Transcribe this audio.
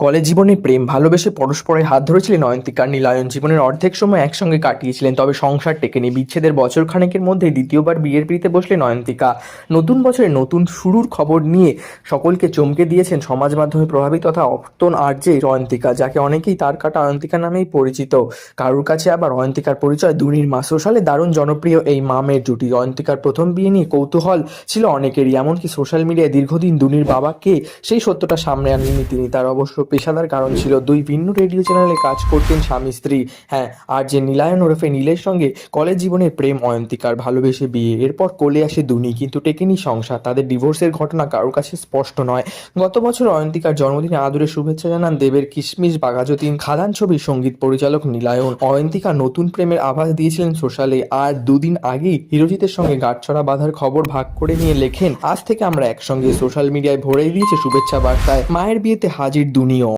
College জীবনে প্রেম, ভালোবেসে পরস্পরের হাত ধরেছিলেন অয়ন্তিকা। নীলায়ন জীবনের অর্ধেক সময় একসঙ্গে কাটিয়েছিলেন, তবে সংসার টেকেনি বিচ্ছেদের বছর খানেকের মধ্যে দ্বিতীয়বার বিয়ের পিড়িতে বসলেন অয়ন্তিকা। নতুন বছরে নতুন শুরুর খবর নিয়ে সকলকে চমকে দিয়েছেন সমাজ মাধ্যমে প্রভাবিত তথা অর্তন আর্যে অয়ন্তিকা, যাকে অনেকেই তার কাটা অয়ন্তিকা নামেই পরিচিত। কারুর কাছে আবার অয়ন্তিকার পরিচয় দুনির মাস সালে দারুণ জনপ্রিয় এই মামের জুটি। অয়ন্তিকার প্রথম বিয়ে নিয়ে কৌতূহল ছিল অনেকেরই, এমনকি সোশ্যাল মিডিয়ায় দীর্ঘদিন দুনির বাবাকে সেই সত্যটা সামনে আনেননি তিনি। তার অবশ্য পেশাদার কারণ ছিল। দুই ভিন্ন রেডিও চ্যানেলে কাজ করতেন স্বামী স্ত্রী। হ্যাঁ আর যে নীলায়ন ওরফে নীলের সঙ্গে কলেজ জীবনের প্রেম অয়ন্তিকার ভালোবেসে বিয়ে। এরপর কোলে আসে দুনি, কিন্তু টেকেনি সংসার। তাদের ডিভোর্সের ঘটনা কারোর কাছে স্পষ্ট নয়। গত বছর অয়ন্তিকার জন্মদিনে আদরে শুভেচ্ছা জানান দেবের কিশমিশ বাঘাযতীন। খাদান ছবির সংগীত পরিচালক নীলায়ন অয়ন্তিকা নতুন প্রেমের আভাস দিয়েছিলেন সোশ্যালে। আর দুদিন আগেই হিরোজিতের সঙ্গে গাঁটছড়া বাঁধার খবর ভাগ করে নিয়ে লেখেন, আজ থেকে আমরা একসঙ্গে সোশ্যাল মিডিয়ায় ভরেই দিয়েছে শুভেচ্ছা বার্তায়। মায়ের বিয়েতে হাজির দুনি